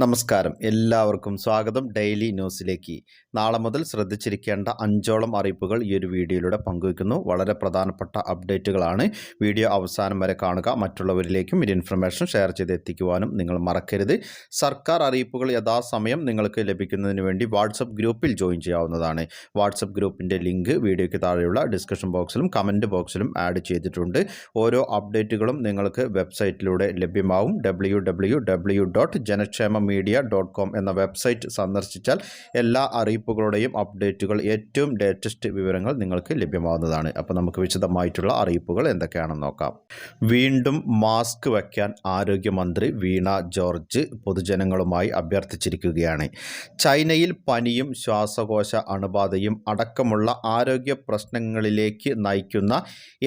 നമസ്കാരം. എല്ലാവർക്കും സ്വാഗതം ഡെയിലി ന്യൂസിലേക്ക്. നാളെ മുതൽ ശ്രദ്ധിച്ചിരിക്കേണ്ട അഞ്ചോളം അറിയിപ്പുകൾ ഈ ഒരു വീഡിയോയിലൂടെ പങ്കുവയ്ക്കുന്നു. വളരെ പ്രധാനപ്പെട്ട അപ്ഡേറ്റുകളാണ്. വീഡിയോ അവസാനം വരെ കാണുക. മറ്റുള്ളവരിലേക്കും ഒരു ഇൻഫർമേഷൻ ഷെയർ ചെയ്ത് എത്തിക്കുവാനും നിങ്ങൾ മറക്കരുത്. സർക്കാർ അറിയിപ്പുകൾ യഥാസമയം നിങ്ങൾക്ക് ലഭിക്കുന്നതിന് വേണ്ടി വാട്സപ്പ് ഗ്രൂപ്പിൽ ജോയിൻ ചെയ്യാവുന്നതാണ്. വാട്സപ്പ് ഗ്രൂപ്പിന്റെ ലിങ്ക് വീഡിയോയ്ക്ക് താഴെയുള്ള ഡിസ്കഷൻ ബോക്സിലും കമന്റ് ബോക്സിലും ആഡ് ചെയ്തിട്ടുണ്ട്. ഓരോ അപ്ഡേറ്റുകളും നിങ്ങൾക്ക് വെബ്സൈറ്റിലൂടെ ലഭ്യമാവും. W W W dot media dot com എന്ന വെബ്സൈറ്റ് സന്ദർശിച്ചാൽ എല്ലാ അറിയിപ്പുകളുടെയും അപ്ഡേറ്റുകൾ ഏറ്റവും ലേറ്റസ്റ്റ് വിവരങ്ങൾ നിങ്ങൾക്ക് ലഭ്യമാവുന്നതാണ് അപ്പോൾ നമുക്ക് വിശദമായിട്ടുള്ള അറിയിപ്പുകൾ എന്തൊക്കെയാണെന്ന് നോക്കാം. വീണ്ടും മാസ്ക് വയ്ക്കാൻ ആരോഗ്യമന്ത്രി വീണ ജോർജ് പൊതുജനങ്ങളുമായി അഭ്യർത്ഥിച്ചിരിക്കുകയാണ്. ചൈനയിൽ പനിയും ശ്വാസകോശ അണുബാധയും അടക്കമുള്ള ആരോഗ്യ പ്രശ്നങ്ങളിലേക്ക് നയിക്കുന്ന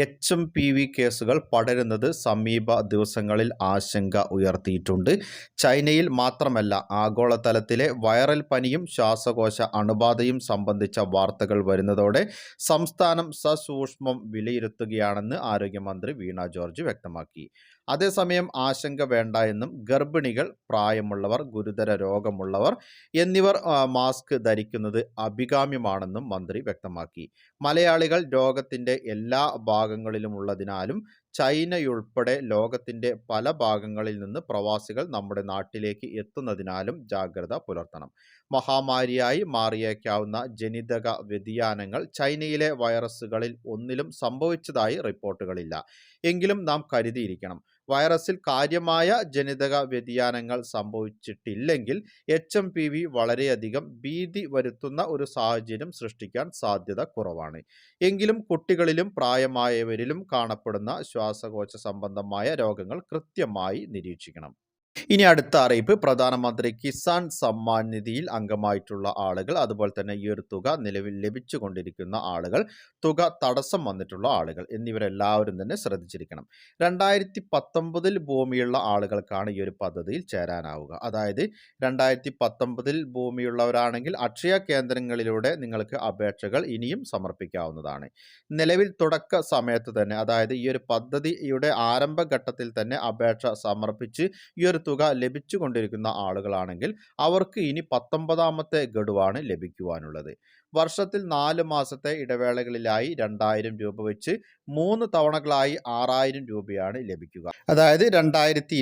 എച്ച് എം പി വി കേസുകൾ പടരുന്നത് സമീപ ദിവസങ്ങളിൽ ആശങ്ക ഉയർത്തിയിട്ടുണ്ട്. ചൈനയിൽ മാത്രമല്ല ആഗോളതലത്തിലെ വൈറൽ പനിയും ശ്വാസകോശ അണുബാധയും സംബന്ധിച്ച വാർത്തകൾ വരുന്നതോടെ സംസ്ഥാനം സസൂക്ഷ്മം വിലയിരുത്തുകയാണെന്ന് ആരോഗ്യമന്ത്രി വീണ ജോർജ് വ്യക്തമാക്കി. അതേസമയം ആശങ്ക വേണ്ട എന്നും ഗർഭിണികൾ പ്രായമുള്ളവർ ഗുരുതര രോഗമുള്ളവർ എന്നിവർ മാസ്ക് ധരിക്കുന്നത് അഭികാമ്യമാണെന്നും മന്ത്രി വ്യക്തമാക്കി. മലയാളികൾ രോഗത്തിന്റെ എല്ലാ ഭാഗങ്ങളിലുമുള്ളതിനാലും ചൈനയുൾപ്പെടെ ലോകത്തിന്റെ പല ഭാഗങ്ങളിൽ നിന്ന് പ്രവാസികൾ നമ്മുടെ നാട്ടിലേക്ക് എത്തുന്നതിനാലും ജാഗ്രത പുലർത്തണം. മഹാമാരിയായി മാറിയേക്കാവുന്ന ജനിതക വ്യതിയാനങ്ങൾ ചൈനയിലെ വൈറസുകളിൽ ഒന്നിലും സംഭവിച്ചതായി റിപ്പോർട്ടുകളില്ല. എങ്കിലും നാം കരുതിയിരിക്കണം. വൈറസിൽ കാര്യമായ ജനിതക വ്യതിയാനങ്ങൾ സംഭവിച്ചിട്ടില്ലെങ്കിൽ എച്ച് എം പി വി വളരെയധികം ഭീതി വരുത്തുന്ന ഒരു സാഹചര്യം സൃഷ്ടിക്കാൻ സാധ്യത കുറവാണ്. എങ്കിലും കുട്ടികളിലും പ്രായമായവരിലും കാണപ്പെടുന്ന ശ്വാസകോശ സംബന്ധമായ രോഗങ്ങൾ കൃത്യമായി നിരീക്ഷിക്കണം. ഇനി അടുത്ത അറിയിപ്പ്. പ്രധാനമന്ത്രി കിസാൻ സമ്മാൻ നിധിയിൽ അംഗമായിട്ടുള്ള ആളുകൾ അതുപോലെ തന്നെ ഈ ഒരു തുക നിലവിൽ ലഭിച്ചുകൊണ്ടിരിക്കുന്ന ആളുകൾ തുക തടസ്സം വന്നിട്ടുള്ള ആളുകൾ എന്നിവരെല്ലാവരും തന്നെ ശ്രദ്ധിച്ചിരിക്കണം. രണ്ടായിരത്തി പത്തൊമ്പതിൽ ഭൂമിയുള്ള ആളുകൾക്കാണ് ഈ ഒരു പദ്ധതിയിൽ ചേരാനാവുക. അതായത് രണ്ടായിരത്തി പത്തൊമ്പതിൽ ഭൂമിയുള്ളവരാണെങ്കിൽ അക്ഷയ കേന്ദ്രങ്ങളിലൂടെ നിങ്ങൾക്ക് അപേക്ഷകൾ ഇനിയും സമർപ്പിക്കാവുന്നതാണ്. നിലവിൽ തുടക്ക സമയത്ത് തന്നെ അതായത് ഈ ഒരു പദ്ധതിയുടെ ആരംഭഘട്ടത്തിൽ തന്നെ അപേക്ഷ സമർപ്പിച്ച് ഈ ഒരു തുക ലഭിച്ചുകൊണ്ടിരിക്കുന്ന ആളുകളാണെങ്കിൽ അവർക്ക് ഇനി പത്തൊമ്പതാമത്തെ ഗഡുവാണ് ലഭിക്കുവാനുള്ളത്. വർഷത്തിൽ നാല് മാസത്തെ ഇടവേളകളിലായി രണ്ടായിരം രൂപ വെച്ച് മൂന്ന് തവണകളായി ആറായിരം രൂപയാണ് ലഭിക്കുക. അതായത് രണ്ടായിരത്തി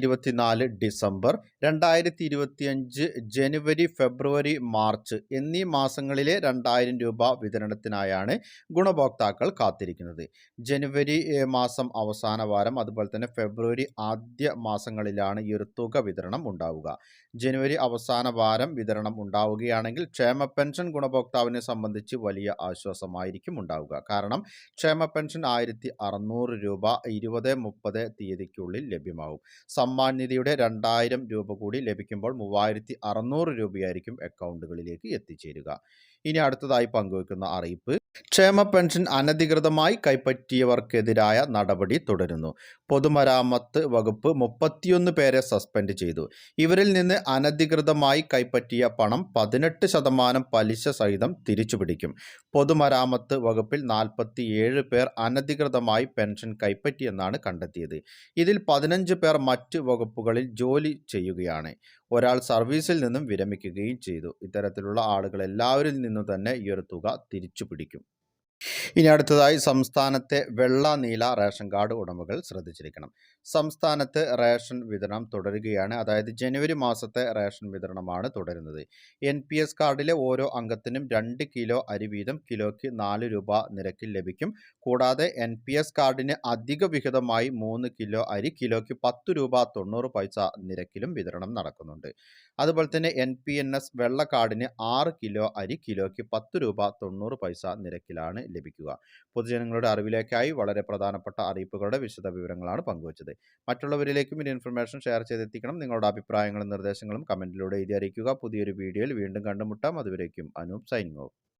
ഡിസംബർ രണ്ടായിരത്തി ഇരുപത്തിയഞ്ച് ജനുവരി ഫെബ്രുവരി മാർച്ച് എന്നീ മാസങ്ങളിലെ രണ്ടായിരം രൂപ വിതരണത്തിനായാണ് ഗുണഭോക്താക്കൾ കാത്തിരിക്കുന്നത്. ജനുവരി മാസം അവസാന വാരം അതുപോലെ തന്നെ ഫെബ്രുവരി ആദ്യ മാസങ്ങളിലാണ് ഈ ഒരു തുക വിതരണം ഉണ്ടാവുക. ജനുവരി അവസാന വാരം വിതരണം ഉണ്ടാവുകയാണെങ്കിൽ ക്ഷേമ പെൻഷൻ ഗുണഭോക്താവിനെ സംബന്ധിച്ച് വലിയ ആശ്വാസമായിരിക്കും ഉണ്ടാവുക. കാരണം ക്ഷേമ പെൻഷൻ ആയിരത്തി അറുന്നൂറ് രൂപ ഇരുപത് മുപ്പത് തീയതിക്കുള്ളിൽ ലഭ്യമാവും. സമ്മാൻ നിധിയുടെ രണ്ടായിരം രൂപ കൂടി ലഭിക്കുമ്പോൾ മൂവായിരത്തി അറുന്നൂറ് രൂപയായിരിക്കും അക്കൗണ്ടുകളിലേക്ക് എത്തിച്ചേരുക. ഇനി അടുത്തതായി പങ്കുവയ്ക്കുന്ന അറിയിപ്പ്. ക്ഷേമ പെൻഷൻ അനധികൃതമായി കൈപ്പറ്റിയവർക്കെതിരായ നടപടി തുടരുന്നു. പൊതുമരാമത്ത് വകുപ്പ് മുപ്പത്തിയൊന്ന് പേരെ സസ്പെൻഡ് ചെയ്തു. ഇവരിൽ നിന്ന് അനധികൃതമായി കൈപ്പറ്റിയ പണം പതിനെട്ട് ശതമാനം പലിശ സഹിതം തിരിച്ചുപിടിക്കും. പൊതുമരാമത്ത് വകുപ്പിൽ നാൽപ്പത്തിയേഴ് പേർ അനധികൃതമായി പെൻഷൻ കൈപ്പറ്റിയെന്നാണ് കണ്ടെത്തിയത്. ഇതിൽ പതിനഞ്ച് പേർ മറ്റ് വകുപ്പുകളിൽ ജോലി ചെയ്യുകയാണ്. ഒരാൾ സർവീസിൽ നിന്നും വിരമിക്കുകയും ചെയ്തു. ഇത്തരത്തിലുള്ള ആളുകൾ എല്ലാവരിൽ നിന്നും തന്നെ ഈ ഒരു തുക തിരിച്ചു പിടിക്കും ഇനി അടുത്തതായി സംസ്ഥാനത്തെ വെള്ള നീല റേഷൻ കാർഡ് ഉടമകൾ ശ്രദ്ധിച്ചിരിക്കണം. സംസ്ഥാനത്ത് റേഷൻ വിതരണം തുടരുകയാണ്. അതായത് ജനുവരി മാസത്തെ റേഷൻ വിതരണമാണ് തുടരുന്നത്. എൻ പി എസ് കാർഡിലെ ഓരോ അംഗത്തിനും രണ്ട് കിലോ അരി വീതം കിലോയ്ക്ക് നാല് രൂപ നിരക്കിൽ ലഭിക്കും. കൂടാതെ എൻ പി എസ് കാർഡിന് അധിക വിഹിതമായി മൂന്ന് കിലോ അരി കിലോയ്ക്ക് പത്ത് രൂപ തൊണ്ണൂറ് പൈസ നിരക്കിലും വിതരണം നടക്കുന്നുണ്ട്. അതുപോലെ തന്നെ എൻ പി എൻ എസ് വെള്ള കാർഡിന് ആറ് കിലോ അരി കിലോയ്ക്ക് പത്ത് രൂപ തൊണ്ണൂറ് പൈസ നിരക്കിലാണ് ലഭിക്കുക. പൊതുജനങ്ങളുടെ അറിവിലേക്കായി വളരെ പ്രധാനപ്പെട്ട അറിയിപ്പുകളുടെ വിശദ വിവരങ്ങളാണ് പങ്കുവച്ചത്. മറ്റുള്ളവരിലേക്കും ഈ ഇൻഫർമേഷൻ ഷെയർ ചെയ്തെത്തിക്കണം. നിങ്ങളുടെ അഭിപ്രായങ്ങളും നിർദ്ദേശങ്ങളും കമന്റിലൂടെ എഴുതി അറിയിക്കുക. പുതിയൊരു വീഡിയോയിൽ വീണ്ടും കണ്ടുമുട്ടാം. അതുവരേക്കും അനൂപ് സൈനിങ് ഓഫ്.